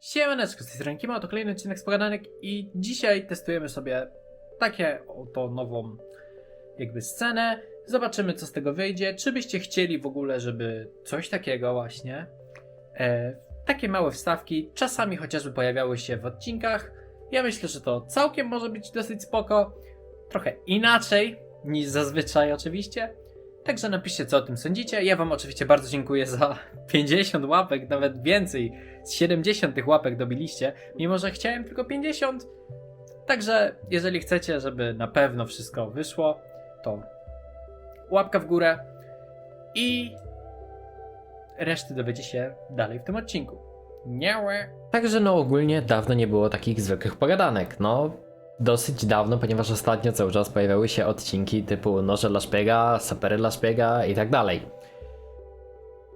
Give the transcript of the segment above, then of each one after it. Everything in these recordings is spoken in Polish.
Siemaneczko, z tej strony Kima, to kolejny odcinek z pogadanek i dzisiaj testujemy sobie takie oto nową jakby scenę. Zobaczymy co z tego wyjdzie. Czy byście chcieli w ogóle, żeby coś takiego właśnie, e, takie małe wstawki, czasami chociażby pojawiały się w odcinkach. Ja myślę, że to całkiem może być dosyć spoko. Trochę inaczej niż zazwyczaj oczywiście. Także napiszcie co o tym sądzicie. Ja wam oczywiście bardzo dziękuję za 50 łapek, nawet więcej. Z 70 tych łapek dobiliście, mimo że chciałem tylko 50. Także jeżeli chcecie, żeby na pewno wszystko wyszło, to łapka w górę i reszty dowiecie się dalej w tym odcinku. Niałe. Także no ogólnie dawno nie było takich zwykłych pogadanek. No dosyć dawno, ponieważ ostatnio cały czas pojawiały się odcinki typu Noże dla szpiega, Sapery dla szpiega i tak dalej.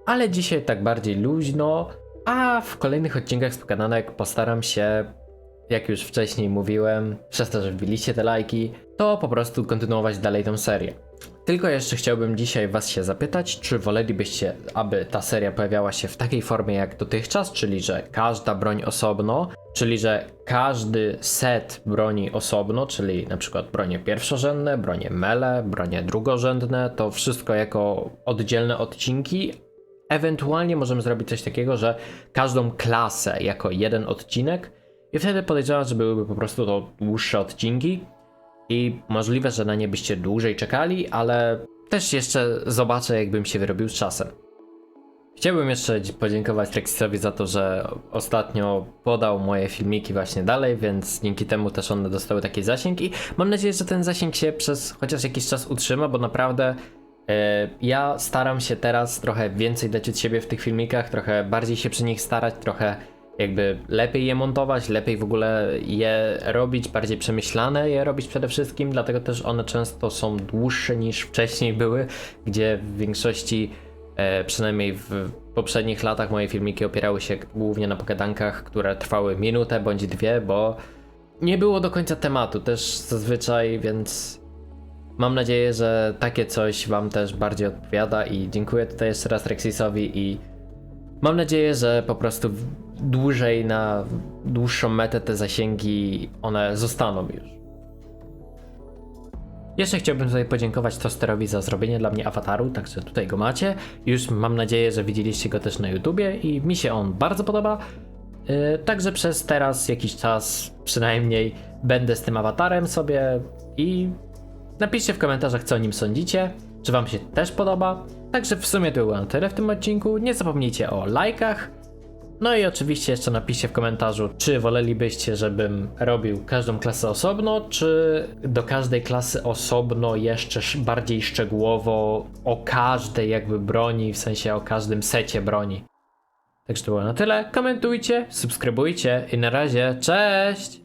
Ale dzisiaj tak bardziej luźno, a w kolejnych odcinkach z pogadanek postaram się, jak już wcześniej mówiłem, przez to, że wbiliście te lajki, to po prostu kontynuować dalej tę serię. Tylko jeszcze chciałbym dzisiaj Was się zapytać, czy wolelibyście, aby ta seria pojawiała się w takiej formie jak dotychczas, czyli że każda broń osobno, czyli że każdy set broni osobno, czyli na przykład bronie pierwszorzędne, bronie mele, bronie drugorzędne, to wszystko jako oddzielne odcinki. Ewentualnie możemy zrobić coś takiego, że każdą klasę jako jeden odcinek i wtedy podejrzewam, że byłyby po prostu to dłuższe odcinki, i możliwe, że na nie byście dłużej czekali, ale też jeszcze zobaczę, jakbym się wyrobił z czasem. Chciałbym jeszcze podziękować Rexisowi za to, że ostatnio podał moje filmiki właśnie dalej, więc dzięki temu też one dostały taki zasięg i mam nadzieję, że ten zasięg się przez chociaż jakiś czas utrzyma, bo naprawdę e, ja staram się teraz trochę więcej dać od siebie w tych filmikach, trochę bardziej się przy nich starać, trochę jakby lepiej je montować, lepiej w ogóle je robić, bardziej przemyślane je robić przede wszystkim, dlatego też one często są dłuższe niż wcześniej były, gdzie w większości, e, przynajmniej w poprzednich latach moje filmiki opierały się głównie na pogadankach, które trwały minutę bądź dwie, bo nie było do końca tematu też zazwyczaj, więc mam nadzieję, że takie coś wam też bardziej odpowiada i dziękuję tutaj jeszcze raz Rexisowi i Mam nadzieję, że po prostu dłużej na dłuższą metę te zasięgi one zostaną już. Jeszcze chciałbym tutaj podziękować Tosterowi za zrobienie dla mnie awataru, także tutaj go macie. Już mam nadzieję, że widzieliście go też na YouTubie i mi się on bardzo podoba. Yy, także przez teraz jakiś czas przynajmniej będę z tym awatarem sobie i Napiszcie w komentarzach, co o nim sądzicie, czy wam się też podoba. Także w sumie to było na tyle w tym odcinku. Nie zapomnijcie o lajkach. No i oczywiście jeszcze napiszcie w komentarzu, czy wolelibyście, żebym robił każdą klasę osobno, czy do każdej klasy osobno jeszcze sz- bardziej szczegółowo o każdej jakby broni, w sensie o każdym secie broni. Także to było na tyle. Komentujcie, subskrybujcie i na razie, cześć!